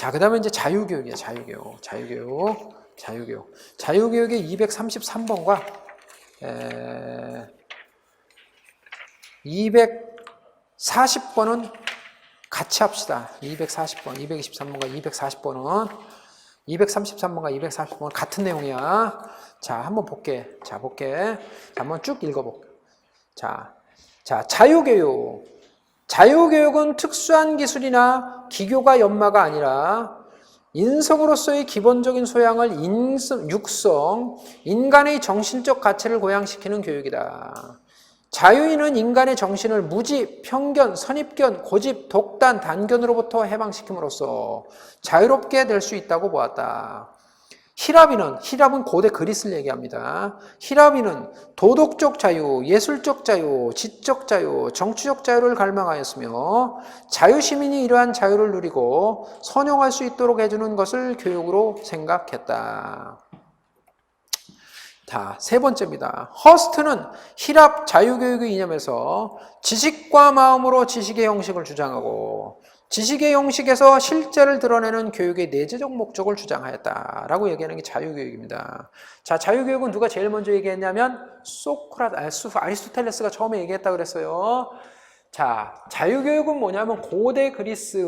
자, 그 다음에 이제 자유교육이야, 자유교육. 자유교육. 자유교육. 자유교육의 233번과, 에, 240번은 같이 합시다. 240번, 223번과 240번은 233번과 240번은 같은 내용이야. 자, 한번 볼게. 자, 볼게. 자, 한번 쭉 읽어볼게. 자, 자, 자유교육. 자유교육은 특수한 기술이나 기교가 연마가 아니라 인성으로서의 기본적인 소양을 인성, 육성, 인간의 정신적 가치를 고양시키는 교육이다. 자유인은 인간의 정신을 무지, 편견, 선입견, 고집, 독단, 단견으로부터 해방시킴으로써 자유롭게 될 수 있다고 보았다. 히라비는 히랍은 고대 그리스를 얘기합니다. 히라비는 도덕적 자유, 예술적 자유, 지적 자유, 정치적 자유를 갈망하였으며 자유 시민이 이러한 자유를 누리고 선용할 수 있도록 해주는 것을 교육으로 생각했다. 자, 세 번째입니다. 허스트는 히랍 자유교육의 이념에서 지식과 마음으로 지식의 형식을 주장하고 지식의 형식에서 실제를 드러내는 교육의 내재적 목적을 주장하였다라고 얘기하는 게 자유교육입니다. 자, 자유교육은 누가 제일 먼저 얘기했냐면 소크라 아, 수- 아리스토텔레스가 처음에 얘기했다 그랬어요. 자, 자유교육은 뭐냐면 고대 그리스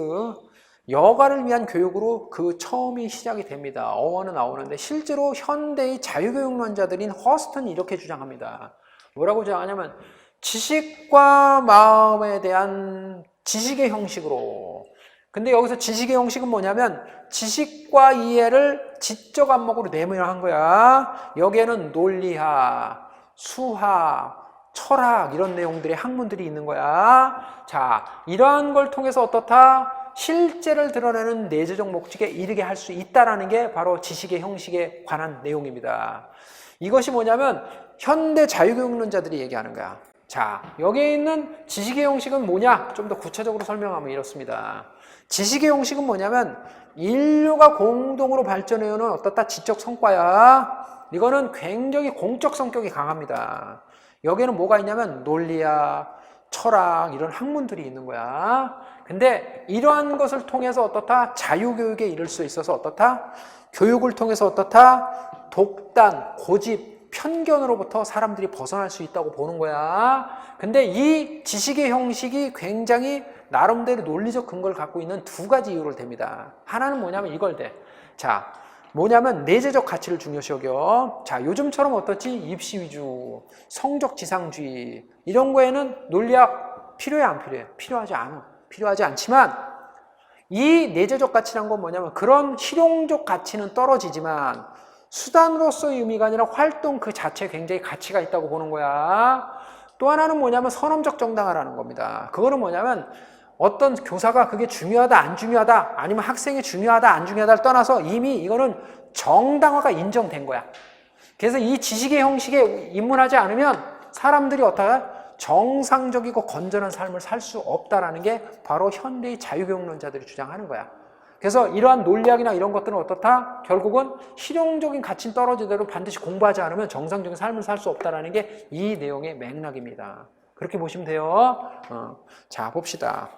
여가를 위한 교육으로 그 처음이 시작이 됩니다. 어원은 나오는데 실제로 현대의 자유교육론자들인 허스턴이 이렇게 주장합니다. 뭐라고 주장하냐면 지식과 마음에 대한 지식의 형식으로. 근데 여기서 지식의 형식은 뭐냐면 지식과 이해를 지적 안목으로 내면한 거야. 여기에는 논리학, 수학, 철학 이런 내용들의 학문들이 있는 거야. 자, 이러한 걸 통해서 어떻다? 실제를 드러내는 내재적 목적에 이르게 할 수 있다라는 게 바로 지식의 형식에 관한 내용입니다. 이것이 뭐냐면 현대 자유교육론자들이 얘기하는 거야. 자, 여기에 있는 지식의 형식은 뭐냐? 좀 더 구체적으로 설명하면 이렇습니다. 지식의 형식은 뭐냐면 인류가 공동으로 발전해오는 어떻다 지적 성과야. 이거는 굉장히 공적 성격이 강합니다. 여기에는 뭐가 있냐면 논리야, 철학 이런 학문들이 있는 거야. 근데 이러한 것을 통해서 어떻다? 자유교육에 이를 수 있어서 어떻다? 교육을 통해서 어떻다? 독단, 고집, 편견으로부터 사람들이 벗어날 수 있다고 보는 거야. 근데 이 지식의 형식이 굉장히 나름대로 논리적 근거를 갖고 있는 두 가지 이유를 댑니다. 하나는 뭐냐면 이걸 대. 자, 뭐냐면 내재적 가치를 중요시 여겨. 자, 요즘처럼 어떻지? 입시 위주, 성적 지상주의 이런 거에는 논리학 필요해 안 필요해? 필요하지 않아. 필요하지 않지만 이 내재적 가치란 건 뭐냐면 그런 실용적 가치는 떨어지지만 수단으로서의 의미가 아니라 활동 그 자체에 굉장히 가치가 있다고 보는 거야. 또 하나는 뭐냐면 선험적 정당화라는 겁니다. 그거는 뭐냐면 어떤 교사가 그게 중요하다 안 중요하다 아니면 학생이 중요하다 안 중요하다를 떠나서 이미 이거는 정당화가 인정된 거야. 그래서 이 지식의 형식에 입문하지 않으면 사람들이 어떠한 정상적이고 건전한 삶을 살 수 없다라는 게 바로 현대의 자유교육론자들이 주장하는 거야. 그래서 이러한 논리학이나 이런 것들은 어떻다? 결국은 실용적인 가치는 떨어지더라도 반드시 공부하지 않으면 정상적인 삶을 살 수 없다라는 게 이 내용의 맥락입니다. 그렇게 보시면 돼요. 어. 자, 봅시다.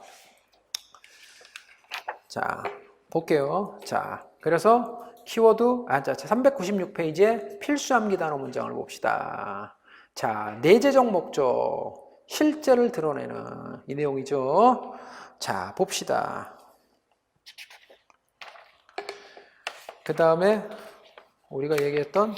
자, 볼게요. 자, 그래서 키워드, 아, 자, 396페이지에 필수 암기 단어 문장을 봅시다. 자, 내재적 목적, 실제를 드러내는 이 내용이죠. 자, 봅시다. 그 다음에 우리가 얘기했던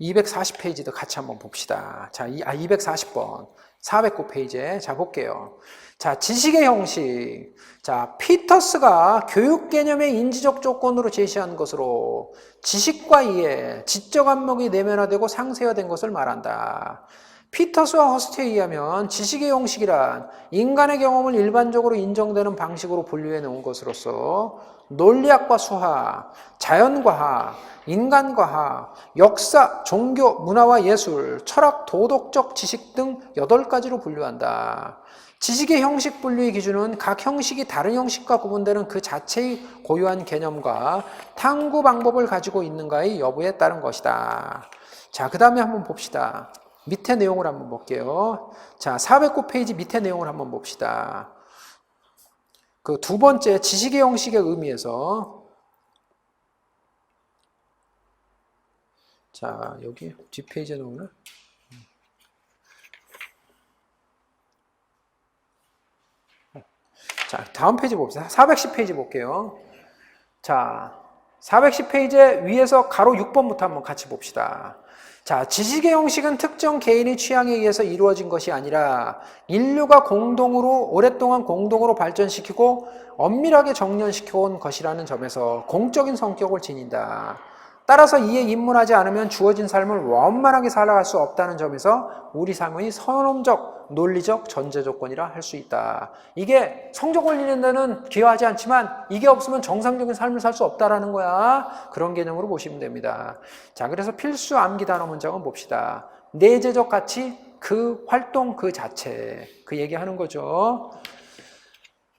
240페이지도 같이 한번 봅시다. 자, 이, 아, 240번. 409페이지에. 자, 볼게요. 자, 지식의 형식. 자, 피터스가 교육 개념의 인지적 조건으로 제시한 것으로 지식과 이해, 지적 안목이 내면화되고 상세화된 것을 말한다. 피터스와 허스트에 의하면 지식의 형식이란 인간의 경험을 일반적으로 인정되는 방식으로 분류해 놓은 것으로서 논리학과 수학, 자연과학, 인간과학, 역사, 종교, 문화와 예술, 철학, 도덕적 지식 등 8가지로 분류한다. 지식의 형식 분류의 기준은 각 형식이 다른 형식과 구분되는 그 자체의 고유한 개념과 탐구 방법을 가지고 있는가의 여부에 따른 것이다. 자, 그 다음에 한번 봅시다. 밑에 내용을 한번 볼게요. 자, 409페이지 밑에 내용을 한번 봅시다. 그 두 번째 지식의 형식의 의미에서 자 여기 뒷페이지에 나오나? 자 다음 페이지 봅시다. 410페이지 볼게요. 자 410페이지 위에서 가로 6번부터 한번 같이 봅시다. 자, 지식의 형식은 특정 개인의 취향에 의해서 이루어진 것이 아니라 인류가 공동으로 오랫동안 공동으로 발전시키고 엄밀하게 정년시켜 온 것이라는 점에서 공적인 성격을 지닌다. 따라서 이에 입문하지 않으면 주어진 삶을 원만하게 살아갈 수 없다는 점에서 우리 삶의 선험적, 논리적 전제 조건이라 할 수 있다. 이게 성적 올리는 데는 기여하지 않지만 이게 없으면 정상적인 삶을 살 수 없다라는 거야. 그런 개념으로 보시면 됩니다. 자, 그래서 필수 암기 단어 문장은 봅시다. 내재적 가치, 그 활동 그 자체. 그 얘기하는 거죠.